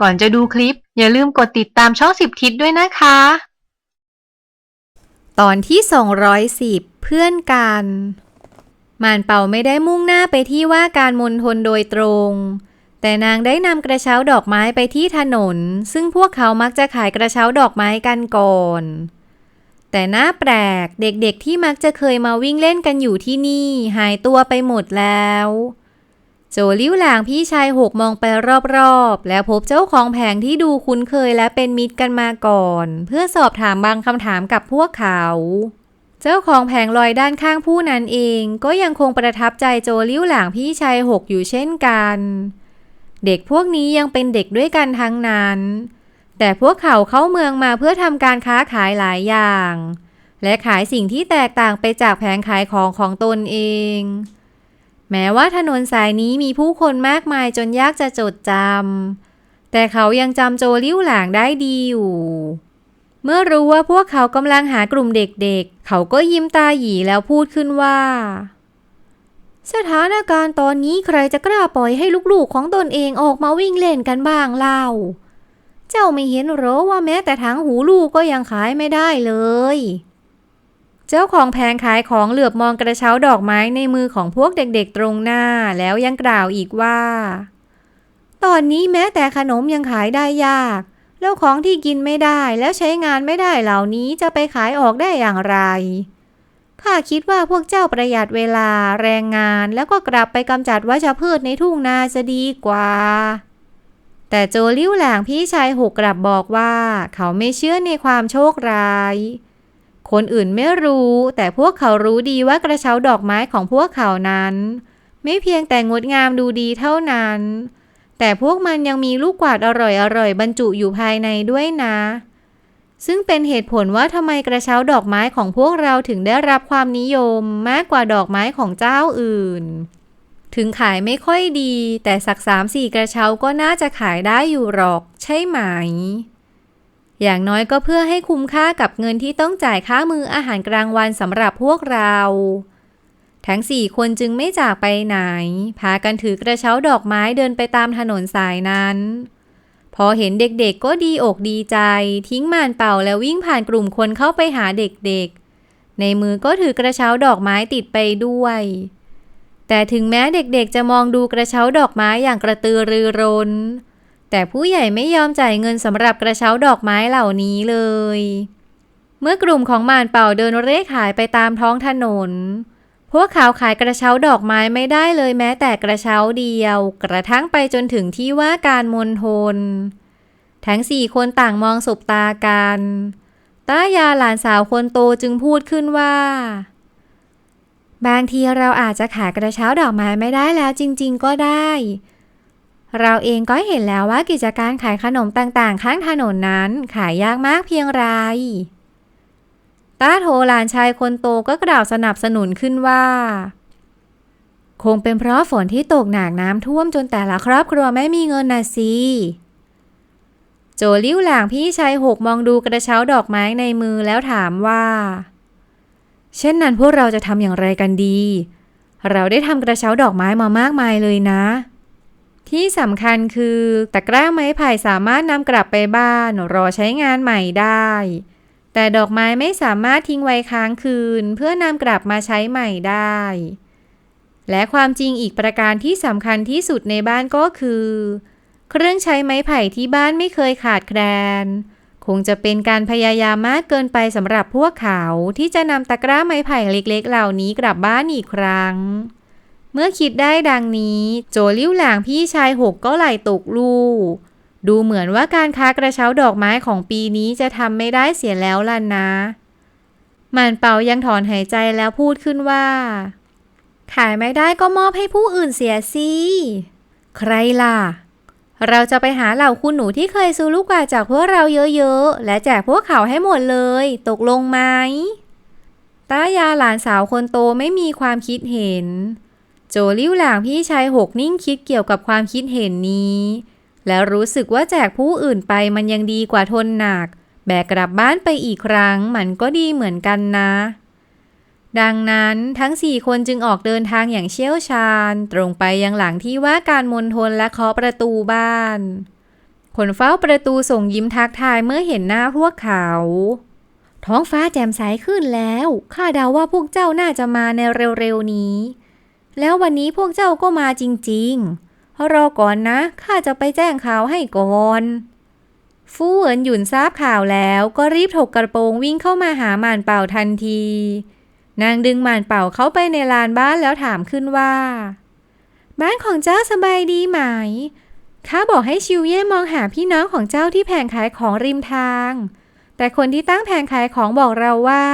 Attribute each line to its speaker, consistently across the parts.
Speaker 1: ก่อนจะดูคลิป อย่าลืมกดติดตามช่องสิบทิศด้วยนะคะ
Speaker 2: ตอนที่ 210 เพื่อนกัน มานเป่าไม่ได้มุ่งหน้าไปที่ว่าการมณฑลโดยตรง แต่นางได้นำกระเช้าดอกไม้ไปที่ถนน ซึ่งพวกเขามักจะขายกระเช้าดอกไม้กันก่อนแต่น่าแปลกเด็กๆที่มักจะเคยมาวิ่งเล่นกันอยู่ที่นี่ หายตัวไปหมดแล้ว โจลิ้วหลางพี่ชายหกมองไปรอบๆ แล้วพบเจ้าของแผงที่ดูคุ้นเคยและเป็นมิตรกันมาก่อน เพื่อสอบถามบางคำถามกับพวกเขา เจ้าของแผงลอยด้านข้างผู้นั้นเอง ก็ยังคงประทับใจโจลิ้วหลางพี่ชายหกอยู่เช่นกัน เด็กพวกนี้ยังเป็นเด็กด้วยกันทั้งนั้น แต่พวกเขาเข้าเมืองมาเพื่อทำการค้าขายหลายอย่าง และขายสิ่งที่แตกต่างไปจากแผงขายของของตนเอง แม้ว่าถนนสายนี้มีผู้คนมากมายจนยากจะจดจำ แต่เขายังจำโจลิ้วหลางได้ดีอยู่ เมื่อรู้ว่าพวกเขากำลังหากลุ่มเด็กๆเขาก็ยิ้มตาหยีแล้วพูดขึ้นว่า สถานการณ์ตอนนี้ใครจะกล้าปล่อยให้ลูกๆของตนเองออกมาวิ่งเล่นกันบ้างเล่า เจ้าไม่เห็นเหรอว่าแม้แต่ถังหูลูกก็ยังขายไม่ได้เลย จ้าของแผงขายของเหลือบมองกระเช้าดอกไม้ในมือของพวกเด็กๆตรงหน้าแล้วยังกล่าวอีกว่า ตอนนี้แม้แต่ขนมยังขายได้ยาก แล้วของที่กินไม่ได้แล้วใช้งานไม่ได้เหล่านี้จะไปขายออกได้อย่างไรข้าคิดว่าพวกเจ้าประหยัดเวลาแรงงานแล้วก็กลับไปกำจัดวัชพืชในทุ่งนาจะดีกว่า แต่โจลิ้วหลางพี่ชายหกกลับบอกว่า เขาไม่เชื่อในความโชคร้าย คนอื่นไม่รู้ แต่พวกเขารู้ดีว่ากระเช้าดอกไม้ของพวกเขานั้น ไม่เพียงแต่งดงามดูดีเท่านั้น แต่พวกมันยังมีลูกกวาดอร่อยๆบรรจุอยู่ภายในด้วยนะ ซึ่งเป็นเหตุผลว่าทำไมกระเช้าดอกไม้ของพวกเราถึงได้รับความนิยมมากกว่าดอกไม้ของเจ้าอื่น ถึงขายไม่ค่อยดี แต่สักสามสี่กระเช้าก็น่าจะขายได้อยู่หรอก ใช่ไหม อย่างน้อยก็เพื่อให้คุ้มค่ากับเงินที่ต้องจ่ายค่ามืออาหารกลางวันสำหรับพวกเรา ทั้งสี่คนจึงไม่จากไปไหน พากันถือกระเช้าดอกไม้เดินไปตามถนนสายนั้น พอเห็นเด็กๆก็ดีอกดีใจ ทิ้งมานเป่าแล้ววิ่งผ่านกลุ่มคนเข้าไปหาเด็กๆ ในมือก็ถือกระเช้าดอกไม้ติดไปด้วย แต่ถึงแม้เด็กๆจะมองดูกระเช้าดอกไม้อย่างกระตือรือร้น แต่ผู้ใหญ่ไม่ยอมจ่ายเงินสำหรับกระเช้าดอกไม้เหล่านี้เลย เมื่อกลุ่มของมานเป่าเดินเร่ขายไปตามท้องถนน พวกเขาขายกระเช้าดอกไม้ไม่ได้เลยแม้แต่กระเช้าเดียว กระทั่งไปจนถึงที่ว่าการมณฑลทั้งสี่คนต่างมองสบตากันตายาหลานสาวคนโตจึงพูดขึ้นว่า บางทีเราอาจจะขายกระเช้าดอกไม้ไม่ได้แล้วจริง ๆ ก็ได้ เราเองก็เห็นแล้วว่ากิจการขายขนมต่างๆ ข้างถนนนั้นขายยากมากเพียงไรต้าโทหลานชายคนโตก็กล่าวสนับสนุนขึ้นว่า คงเป็นเพราะฝนที่ตกหนักน้ำท่วมจนแต่ละครอบครัวไม่มีเงินน่ะสิโจลิ้วหลางพี่ชายหกมองดูกระเช้าดอกไม้ในมือแล้วถามว่า เช่นนั้นพวกเราจะทำอย่างไรกันดี เราได้ทำกระเช้าดอกไม้มามากมายเลยนะ ที่สำคัญคือตะกร้าไม้ไผ่สามารถนำกลับไปบ้านรอใช้งานใหม่ได้ แต่ดอกไม้ไม่สามารถทิ้งไว้ค้างคืน เพื่อนำกลับมาใช้ใหม่ได้ และความจริงอีกประการที่สำคัญที่สุดในบ้านก็คือ เครื่องใช้ไม้ไผ่ที่บ้านไม่เคยขาดแคลน คงจะเป็นการพยายามมากเกินไปสำหรับพวกเขาที่จะนำตะกร้าไม้ไผ่เล็กๆ เหล่านี้กลับบ้านอีกครั้ง เมื่อคิดได้ดังนี้ โจลิ้วหลางพี่ชายหกก็ไหลตกลูก ดูเหมือนว่าการค้ากระเช้าดอกไม้ของปีนี้จะทำไม่ได้เสียแล้วล่ะนะ มันเป่ายังถอนหายใจแล้วพูดขึ้นว่า ขายไม่ได้ก็มอบให้ผู้อื่นเสียสิ ใครล่ะ เราจะไปหาเหล่าคุณหนูที่เคยซื้อลูกกวาจากพวกเราเยอะๆ และแจกพวกเขาให้หมดเลย ตกลงไหม ตายาหลานสาวคนโตไม่มีความคิดเห็น โจลิ้วหลางพี่ชายหกนิ่งคิดเกี่ยวกับความคิดเห็นนี้ แล้วรู้สึกว่าแจกผู้อื่นไปมันยังดีกว่าทนหนัก แบกกลับบ้านไปอีกครั้งมันก็ดีเหมือนกันนะ ดังนั้นทั้งสี่คนจึงออกเดินทางอย่างเชี่ยวชาญ ตรงไปยังหลังที่ว่าการมณฑลและเคาะประตูบ้าน คนเฝ้าประตูส่งยิ้มทักทายเมื่อเห็นหน้าพวกเขาท้องฟ้าแจ่มใสขึ้นแล้ว ข้าเดาว่าพวกเจ้าน่าจะมาในเร็วๆนี้ แล้ววันนี้พวกเจ้าก็มาจริงๆ รอก่อนนะ ข้าจะไปแจ้งข่าวให้ก่อน ฟู่เหวินหยุนทราบข่าวแล้วก็รีบถกกระโปรงวิ่งเข้ามาหาหมานเป่าทันที นางดึงหมานเป่าเข้าไปในลานบ้านแล้วถามขึ้นว่า บ้านของเจ้าสบายดีไหม ข้าบอกให้ชิวเย่มองหาพี่น้องของเจ้าที่แผงขายของริมทาง แต่คนที่ตั้งแผงขายของบอกเราว่า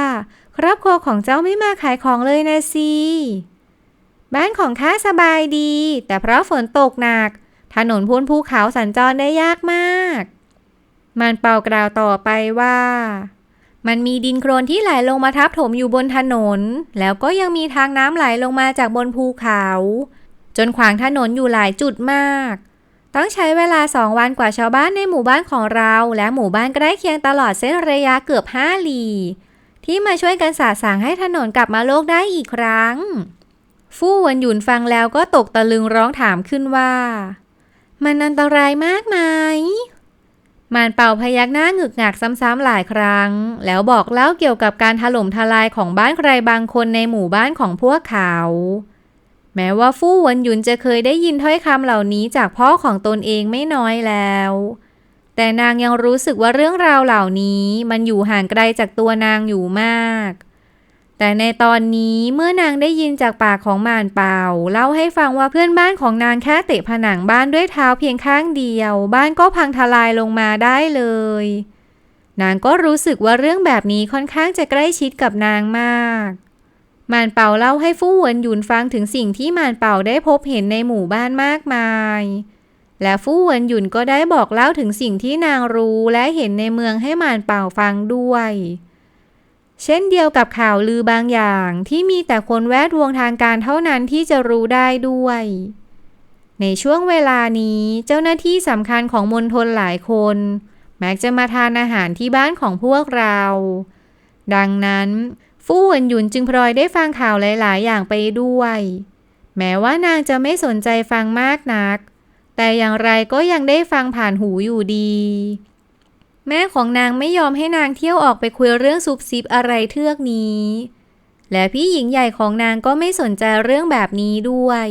Speaker 2: ครอบครัวของเจ้าไม่มาขายของเลยนะสิ บ้านของข้าสบายดี แต่เพราะฝนตกหนัก ถนนพ้นภูเขาสัญจรได้ยากมาก มันเป่ากล่าวต่อไปว่า มันมีดินโครนที่ไหลลงมาทับถมอยู่บนถนน แล้วก็ยังมีทางน้ำไหลลงมาจากบนภูเขา จนขวางถนนอยู่หลายจุดมาก ต้องใช้เวลาสองวันกว่าชาวบ้านในหมู่บ้านของเรา และหมู่บ้านใกล้เคียงตลอดเส้นระยะเกือบห้าลี ที่มาช่วยกันสาสางให้ถนนกลับมาโลกได้อีกครั้ง ฟู่หวนหยุนฟังแล้วก็ตกตะลึงร้องถามขึ้นว่า มันอันตรายมากไหมมานเป่าพยักหน้าหงึกงักซ้ำๆหลายครั้ง แล้วบอกเล่าเกี่ยวกับการถล่มทลายของบ้านใครบางคนในหมู่บ้านของพวกเขา แม้ว่าฟู่หวนหยุนจะเคยได้ยินถ้อยคำเหล่านี้จากพ่อของตนเองไม่น้อยแล้ว แต่นางยังรู้สึกว่าเรื่องราวเหล่านี้มันอยู่ห่างไกลจากตัวนางอยู่มาก แต่ในตอนนี้เมื่อนางได้ยินจากปากของมานเป่าเล่าให้ฟังว่าเพื่อนบ้านของนางแค่เตะผนังบ้านด้วยเท้าเพียงข้างเดียว บ้านก็พังทลายลงมาได้เลย นางก็รู้สึกว่าเรื่องแบบนี้ค่อนข้างจะใกล้ชิดกับนางมากมานเป่าเล่าให้ฟู่หวนหยุนฟังถึงสิ่งที่มานเป่าได้พบเห็นในหมู่บ้านมากมาย และฟู่หวนหยุนก็ได้บอกเล่าถึงสิ่งที่นางรู้และเห็นในเมืองให้มานเป่าฟังด้วย เช่นเดียวกับข่าวลือบางอย่างที่มีแต่คนแวดวงทางการเท่านั้นที่จะรู้ได้ด้วย ในช่วงเวลานี้เจ้าหน้าที่สำคัญของมณฑลหลายคน แมักจะมาทานอาหารที่บ้านของพวกเรา ดังนั้น ฟู่หวนหยุนจึงพลอยได้ฟังข่าวหลาย ๆ อย่างไปด้วย แม้ว่านางจะไม่สนใจฟังมากนัก แต่อย่างไรก็ยังได้ฟังผ่านหูอยู่ดี แม่ของนางไม่ยอมให้นางเที่ยวออกไปคุยเรื่องซุบซิบอะไรเทือกนี้ และพี่หญิงใหญ่ของนางก็ไม่สนใจเรื่องแบบนี้ด้วย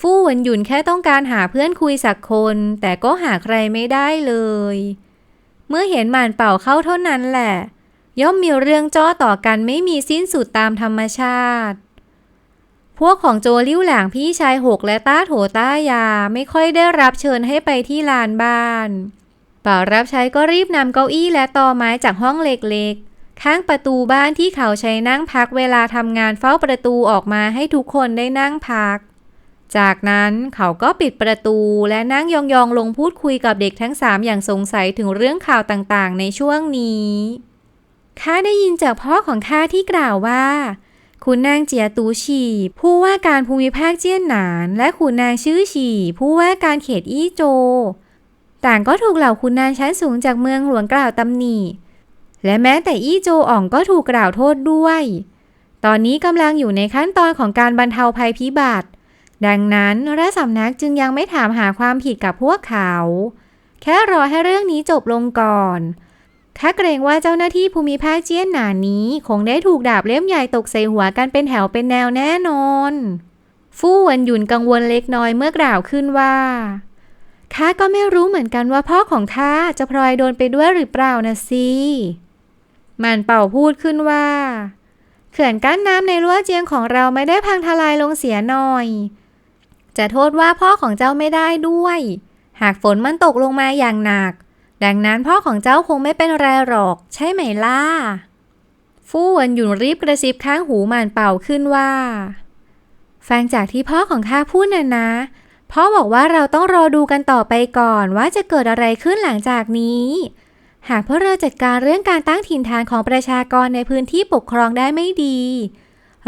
Speaker 2: ฟู่หวนหยุนแค่ต้องการหาเพื่อนคุยสักคน แต่ก็หาใครไม่ได้เลย เมื่อเห็นหมานเป่าเข้าเท่านั้นแหละ ย่อมมีเรื่องจ้อต่อกันไม่มีสิ้นสุดตามธรรมชาติพวกของโจลิ้วหลางพี่ชายหกและต้าโถต้ายาไม่ค่อยได้รับเชิญให้ไปที่ลานบ้าน ป่ารับใช้ก็รีบนำเก้าอี้และตอไม้จากห้องเล็กๆ ข้างประตูบ้านที่เขาใช้นั่งพักเวลาทำงานเฝ้าประตูออกมาให้ทุกคนได้นั่งพัก จากนั้นเขาก็ปิดประตูและนั่งยองๆลงพูดคุยกับเด็กทั้งสามอย่างสงสัยถึงเรื่องข่าวต่างๆ ในช่วงนี้ ข้าได้ยินจากพ่อของข้าที่กล่าวว่าคุณนางเจียตูฉี่ผู้ว่าการภูมิภาคเจี้ยนหนาน และคุณนางชื่อฉี่ผู้ว่าการเขตอี้โจ ต่างก็ถูกเหล่าคุณนางชั้นสูงจากเมืองหลวงกล่าวตำหนิ และแม้แต่อี้โจอ่องก็ถูกกล่าวโทษด้วย ตอนนี้กำลังอยู่ในขั้นตอนของการบรรเทาภัยพิบัติ ดังนั้นรัฐสำนักจึงยังไม่ถามหาความผิดกับพวกเขา แค่รอให้เรื่องนี้จบลงก่อนข้าเกรงว่าเจ้าหน้าที่ภูมิภาคเจี้ยนหนานี้ คงได้ถูกดาบเล่มใหญ่ตกใส่หัวกันเป็นแถวเป็นแนวแน่นอน ฟู่หวนหยุนกังวลเล็กน้อยเมื่อกล่าวขึ้นว่า ข้าก็ไม่รู้เหมือนกันว่าพ่อของข้าจะพลอยโดนไปด้วยหรือเปล่านะสิมันเป่าพูดขึ้นว่า เขื่อนกั้นน้ำในรั้วเจียงของเราไม่ได้พังทลายลงเสียหน่อย จะโทษว่าพ่อของเจ้าไม่ได้ด้วย หากฝนมันตกลงมาอย่างหนัก ดังนั้นพ่อของเจ้าคงไม่เป็นไรหรอก ใช่ไหมล่ะ ฟู่หวนหยุนรีบกระซิบข้างหูมานเป่าขึ้นว่า ฟังจากที่พ่อของข้าพูดน่ะนะ พ่อบอกว่าเราต้องรอดูกันต่อไปก่อนว่าจะเกิดอะไรขึ้นหลังจากนี้ หากพวกเราจัดการเรื่องการตั้งถิ่นฐานของประชากรในพื้นที่ปกครองได้ไม่ดี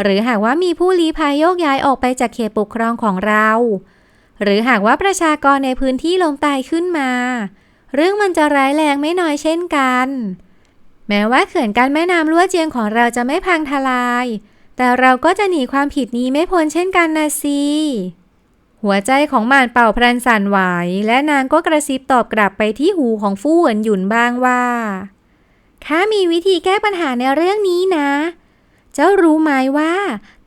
Speaker 2: หรือหากว่ามีผู้ลี้ภัยโยกย้ายออกไปจากเขตปกครองของเรา หรือหากว่าประชากรในพื้นที่ลมตายขึ้นมา เรื่องมันจะร้ายแรงไม่น้อยเช่นกัน แม้ว่าเขื่อนกั้นแม่น้ำลั่วเจียงของเราจะไม่พังทลาย แต่เราก็จะหนีความผิดนี้ไม่พ้นเช่นกันนะสิ หัวใจของหมานเป่าพลันสั่นไหว และนางก็กระซิบตอบกลับไปที่หูของฟู่เหวินหยุนบ้างว่าข้ามีวิธีแก้ปัญหาในเรื่องนี้นะ เจ้ารู้ไหมว่า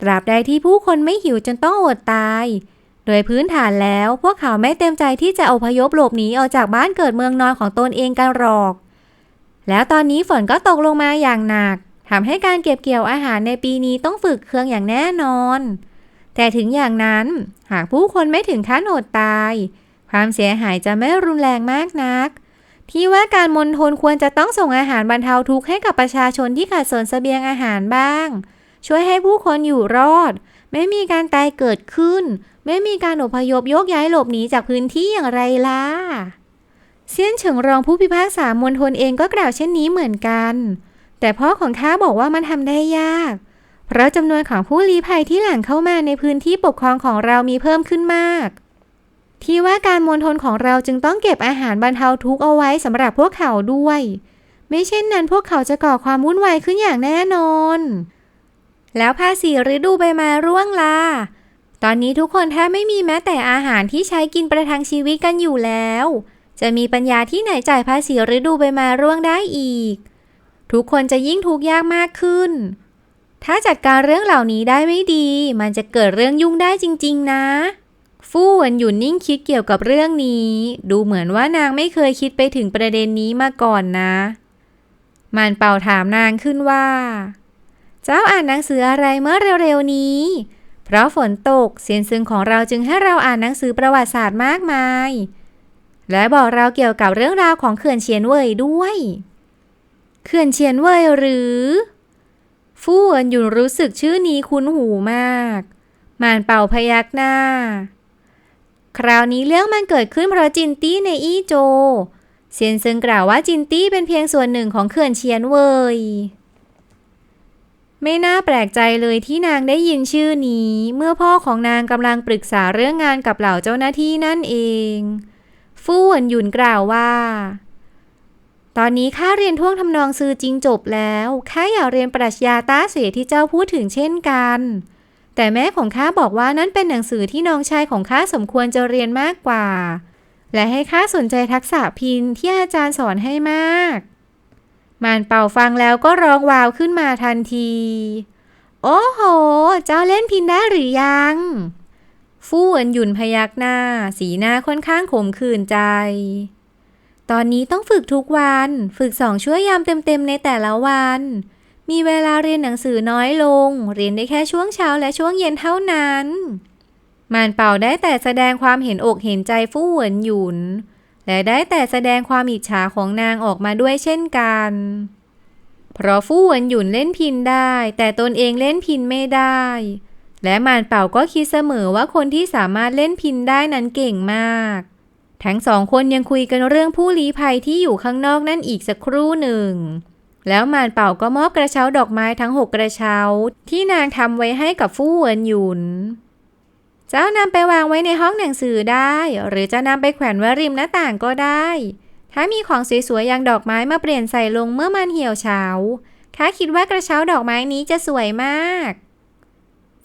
Speaker 2: ตราบใดที่ผู้คนไม่หิวจนต้องอดตาย โดยพื้นฐานแล้วพวกเขาไม่เต็มใจที่จะอพยพหลบหนีออกจากบ้านเกิดเมืองนอนของตนเองกันหรอก แล้วตอนนี้ฝนก็ตกลงมาอย่างหนักทำให้การเก็บเกี่ยวอาหารในปีนี้ต้องฝึกเครื่องอย่างแน่นอน แต่ถึงอย่างนั้น หากผู้คนไม่ถึงขั้นอดตาย ความเสียหายจะไม่รุนแรงมากนัก ที่ว่าการมณฑลควรจะต้องส่งอาหารบรรเทาทุกข์ให้กับประชาชนที่ขาดสนเสบียงอาหารบ้าง ช่วยให้ผู้คนอยู่รอด ไม่มีการตายเกิดขึ้น ไม่มีการอพยพยกย้ายหลบหนีจากพื้นที่อย่างไรล่ะเซียนเฉิงรองผู้พิพากษามณฑลเองก็กล่าวเช่นนี้เหมือนกัน แต่พ่อของข้าบอกว่ามันทำได้ยากเพราะจำนวนของผู้ลี้ภัยที่หลั่งเข้ามาในพื้นที่ปกครองของเรามีเพิ่มขึ้นมาก ที่ว่าการมณฑลของเราจึงต้องเก็บอาหารบรรเทาทุกข์เอาไว้สำหรับพวกเขาด้วย ไม่เช่นนั้นพวกเขาจะก่อความวุ่นวายขึ้นอย่างแน่นอน แล้วภาษีฤดูใบไม้ร่วงล่ะตอนนี้ทุกคนแทบไม่มีแม้แต่อาหารที่ใช้กินประทังชีวิตกันอยู่แล้ว จะมีปัญญาที่ไหนจ่ายภาษีฤดูใบไม้ร่วงได้อีก ทุกคนจะยิ่งทุกข์ยากมากขึ้น ถ้าจัดการเรื่องเหล่านี้ได้ไม่ดี มันจะเกิดเรื่องยุ่งได้จริง ๆ นะ ฟู่หวนหยุนนิ่งคิดเกี่ยวกับเรื่องนี้ ดูเหมือนว่านางไม่เคยคิดไปถึงประเด็นนี้มาก่อนนะ มันเป่าถามนางขึ้นว่า เจ้าอ่านหนังสืออะไรเมื่อเร็วๆนี้ เพราะฝนตกเซียนซึงของเราจึงให้เราอ่านหนังสือประวัติศาสตร์มากมาย และบอกเราเกี่ยวกับเรื่องราวของเขื่อนเฉียนเว่ยด้วย เขื่อนเฉียนเว่ยหรือ ฟู่เหวินหยุนรู้สึกชื่อนี้คุ้นหูมากหมานเป่าพยักหน้า คราวนี้เรื่องมันเกิดขึ้นเพราะจินตี้ในอี้โจ เซียนซึงกล่าวว่าจินตี้เป็นเพียงส่วนหนึ่งของเขื่อนเชียนเว่ยไม่น่าแปลกใจเลยที่นางได้ยินชื่อนี้ เมื่อพ่อของนางกำลังปรึกษาเรื่องงานกับเหล่าเจ้าหน้าที่นั่นเอง ฟู่เหวินหยุนกล่าวว่า ตอนนี้ข้าเรียนท่วงทำนองซือจริงจบแล้วข้าอยากเรียนปรัชญาต้าเสที่เจ้าพูดถึงเช่นกัน แต่แม่ของข้าบอกว่านั่นเป็นหนังสือที่น้องชายของข้าสมควรจะเรียนมากกว่า และให้ข้าสนใจทักษะพินที่อาจารย์สอนให้มาก มานเป่าฟังแล้วก็ร้องวาวขึ้นมาทันที โอ้โห เจ้าเล่นพินได้หรือยังฟู่เหวินหยุนพยักหน้า สีหน้าค่อนข้างขมขื่นใจ ตอนนี้ต้องฝึกทุกวัน ฝึกสองชั่วยามเต็มๆในแต่ละวัน มีเวลาเรียนหนังสือน้อยลง เรียนได้แค่ช่วงเช้าและช่วงเย็นเท่านั้น มานเป่าได้แต่แสดงความเห็นอกเห็นใจฟู่เหวินหยุน และได้แต่แสดงความอิจฉาของนางออกมาด้วยเช่นกัน เพราะฟู่เหวินหยุนเล่นพินได้ แต่ตนเองเล่นพินไม่ได้ และมานเป่าก็คิดเสมอว่าคนที่สามารถเล่นพินได้นั้นเก่งมาก ทั้งสองคนยังคุยกันเรื่องผู้ลี้ภัยที่อยู่ข้างนอกนั่นอีกสักครู่หนึ่ง แล้วมานเป่าก็มอบกระเช้าดอกไม้ทั้งหกกระเช้า ที่นางทำไว้ให้กับฟู่เวินหยุน เจ้านำไปวางไว้ในห้องหนังสือได้ หรือจะนำไปแขวนไว้ริมหน้าต่างก็ได้ ถ้ามีของสวยๆอย่างดอกไม้มาเปลี่ยนใส่ลงเมื่อมันเหี่ยวเฉาข้าคิดว่ากระเช้าดอกไม้นี้จะสวยมาก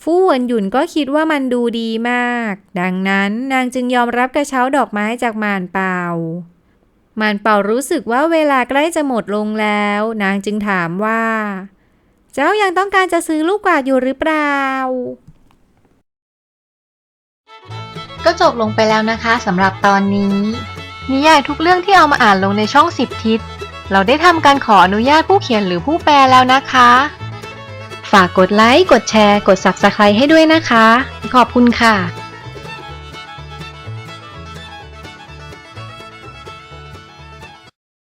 Speaker 2: ฟู่หวนหยุนก็คิดว่ามันดูดีมาก ดังนั้นนางจึงยอมรับกระเช้าดอกไม้จากมานเป่ามานเป่ารู้สึกว่าเวลาใกล้จะหมดลงแล้ว นางจึงถามว่า เจ้ายังต้องการจะซื้อลูกกวาดอยู่หรือเปล่า
Speaker 1: ก็จบลงไปแล้วนะคะสำหรับตอนนี้ นิยายทุกเรื่องที่เอามาอ่านลงในช่องสิบทิศ เราได้ทำการขออนุญาตผู้เขียนหรือผู้แปลแล้วนะคะ ฝากกดไลค์ กดแชร์ กด Subscribe ให้ด้วยนะคะ ขอบคุณค่ะ